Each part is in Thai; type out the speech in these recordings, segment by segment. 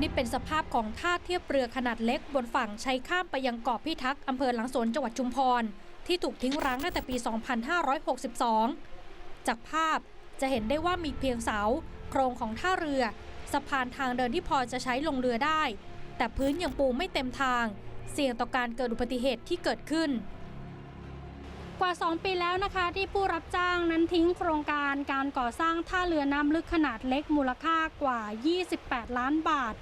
นี่เป็นสภาพของท่าเทียบเรือขนาดเล็กบนฝั่งใช้ข้ามไปยังเกาะพิทักษ์อำเภอหลังสวนจังหวัดชุมพร ที่ถูกทิ้งร้างตั้งแต่ปี 2562 จากภาพจะเห็นได้ว่ามีเพียงเสา โครงของท่าเรือ สะพานทางเดินที่พอจะใช้ลงเรือได้ แต่พื้นยังปูไม่เต็มทาง เสี่ยงต่อการเกิดอุบัติเหตุที่เกิดขึ้น กว่า 2 ปีแล้วนะคะที่ผู้รับจ้างนั้นทิ้งโครงการการก่อสร้างท่าเรือน้ำลึกขนาดเล็กมูลค่ากว่า 28 ล้านบาท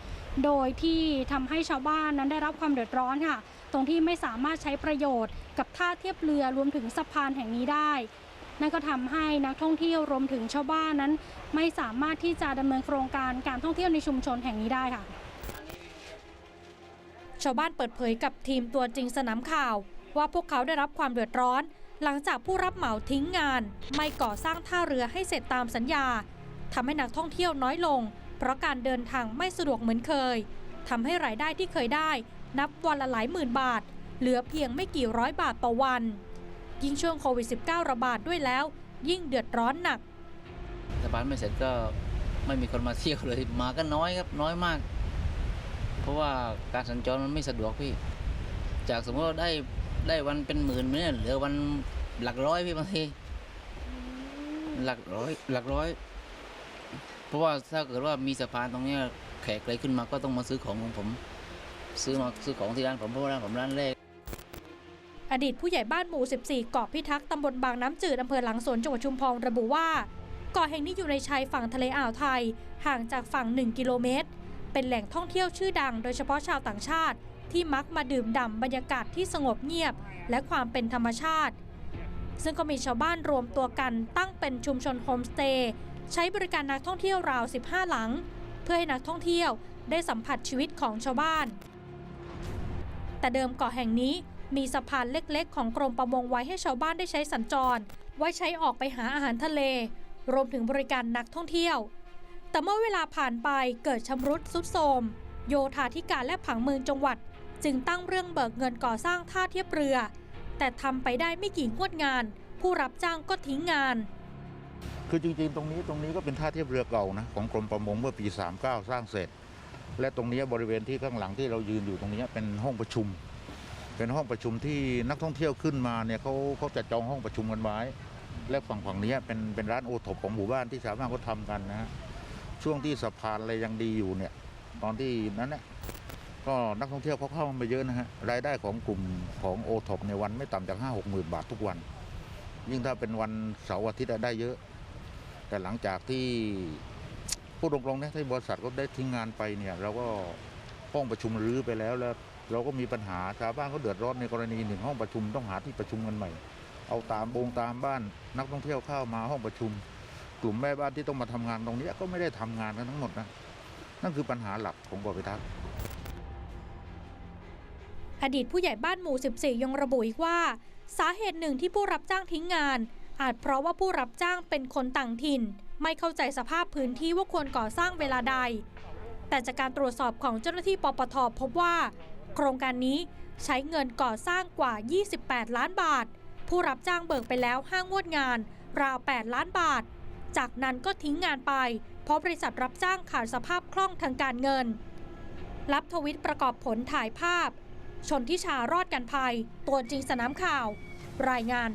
โดยที่ทำให้ชาวบ้านนั้นได้รับความเดือดร้อนค่ะ ตรงที่ไม่สามารถใช้ประโยชน์กับท่าเทียบเรือรวมถึงสะพานแห่งนี้ได้ นั่นก็ทำให้นักท่องเที่ยวรวมถึงชาวบ้านนั้น ไม่สามารถที่จะดำเนินโครงการการท่องเที่ยวในชุมชนแห่งนี้ได้ค่ะชาวบ้านเปิดเผยกับทีมตัวจริงสนามข่าว ว่าพวกเขาได้รับความเดือดร้อน หลังจากผู้รับเหมาทิ้งงาน ไม่ก่อสร้างท่าเรือให้เสร็จตามสัญญาทำให้นักท่องเที่ยวน้อยลง เพราะการเดินทางไม่สะดวกเหมือนเคยทำให้รายได้ที่เคยได้ นับวันละหลายหมื่นบาท เหลือเพียงไม่กี่ร้อยบาทต่อวัน ยิ่งช่วงโควิด -19 ระบาดด้วยแล้ว ยิ่งเดือดร้อนหนักสะพานไม่เสร็จก็ไม่มีคนมาเที่ยวเลยมาก็น้อยครับน้อยมาก เพราะว่าการสัญจรมันไม่สะดวกพี่ จากสมมติว่าได้ได้วันเป็นหมื่นเนี่ยเหลือวัน หลักร้อยพี่บางทีหลักร้อย หลักร้อย เพราะว่าถ้าเกิดว่ามีสะพานตรงนี้แขกอะไรขึ้นมาก็ต้องมาซื้อของของผม ซื้อมาซื้อของที่ร้านผมเพราะว่าร้านผมร้านแรกอดีตผู้ใหญ่บ้านหมู่ 14 เกาะพิทักษ์ตำบลบางน้ำจืดอำเภอหลังสวนจังหวัดชุมพรระบุว่าเกาะแห่งนี้อยู่ในชายฝั่งทะเลอ่าวไทย ห่างจากฝั่ง 1 กิโลเมตร เป็นแหล่งท่องเที่ยวชื่อดัง โดยเฉพาะชาวต่างชาติ ที่มักมาดื่มด่ำบรรยากาศที่สงบเงียบ และความเป็นธรรมชาติ ซึ่งก็มีชาวบ้านรวมตัวกันตั้งเป็นชุมชนโฮมสเตย์ใช้บริการนักท่องเที่ยวราว 15 หลัง เพื่อให้นักท่องเที่ยวได้สัมผัสชีวิตของชาวบ้าน แต่เดิมเกาะแห่งนี้มีสะพานเล็กๆ ของกรมประมงไว้ให้ชาวบ้านได้ใช้สัญจร ไว้ใช้ออกไปหาอาหารทะเล รวมถึงบริการนักท่องเที่ยว แต่เมื่อเวลาผ่านไปเกิดชำรุดสุดโทรมโยธาธิการและผังเมืองจังหวัด จึงตั้งเรื่องเบิกเงินก่อสร้างท่าเทียบเรือ แต่ทำไปได้ไม่กี่งวดงาน ผู้รับจ้างก็ทิ้งงาน คือจริงๆ ตรงนี้ตรงนี้ก็เป็นท่าเทียบเรือเก่านะของกรมประมงเมื่อปี 39 สร้างเสร็จ และตรงนี้บริเวณที่ข้างหลังที่เรายืนอยู่ตรงนี้เป็นห้องประชุม เป็นห้องประชุมที่นักท่องเที่ยวขึ้นมาเนี่ยเขาเขาจะจองห้องประชุมกันไว้ และฝั่งฝั่งนี้เป็นเป็นร้านโอท็อปของหมู่บ้านที่ชาวบ้านเขาทำกันนะฮะช่วงที่สะพานอะไรยังดีอยู่เนี่ยตอนที่นั้นเนี่ย ก็นักท่องเที่ยวเขาเข้ามาเยอะนะฮะรายได้ของกลุ่มของโอท็อปในวันไม่ต่ำจากห้าหกหมื่นบาททุกวัน ยิ่งถ้าเป็นวันเสาร์อาทิตย์ได้เยอะ แต่หลังจากที่พูดตรงๆนะที่บริษัทก็ได้ทิ้งงานไปเนี่ยเราก็ห้องประชุมรื้อไปแล้วแล้ว เราก็มีปัญหาชาวบ้านเขาเดือดร้อนในกรณีหนึ่งห้องประชุมต้องหาที่ประชุมกันใหม่ เอาตามโงตามบ้านนักท่องเที่ยวเข้ามาห้องประชุม กลุ่มแม่บ้านที่ต้องมาทำงานตรงนี้ก็ไม่ได้ทำงานกันทั้งหมดนะนั่นคือปัญหาหลักของเกาะพิทักษ์ อดีตผู้ใหญ่บ้านหมู่ 14 ยังระบุอีกว่า สาเหตุหนึ่งที่ผู้รับจ้างทิ้งงาน อาจเพราะว่าผู้รับจ้างเป็นคนต่างถิ่น ไม่เข้าใจสภาพพื้นที่ว่าควรก่อสร้างเวลาใด แต่จากการตรวจสอบของเจ้าหน้าที่ปปทพบว่า โครงการนี้ใช้เงินก่อสร้างกว่า 28 ล้านบาท ผู้รับจ้างเบิกไปแล้วห้างวดงาน ราว 8 ล้านบาท จากนั้นก็ทิ้งงานไป เพราะบริษัทรับจ้างขาดสภาพคล่องทางการเงิน รับทวิตประกอบผลถ่ายภาพ ชนทิชารอดกันภัยตัวจริงสนามข่าว รายงาน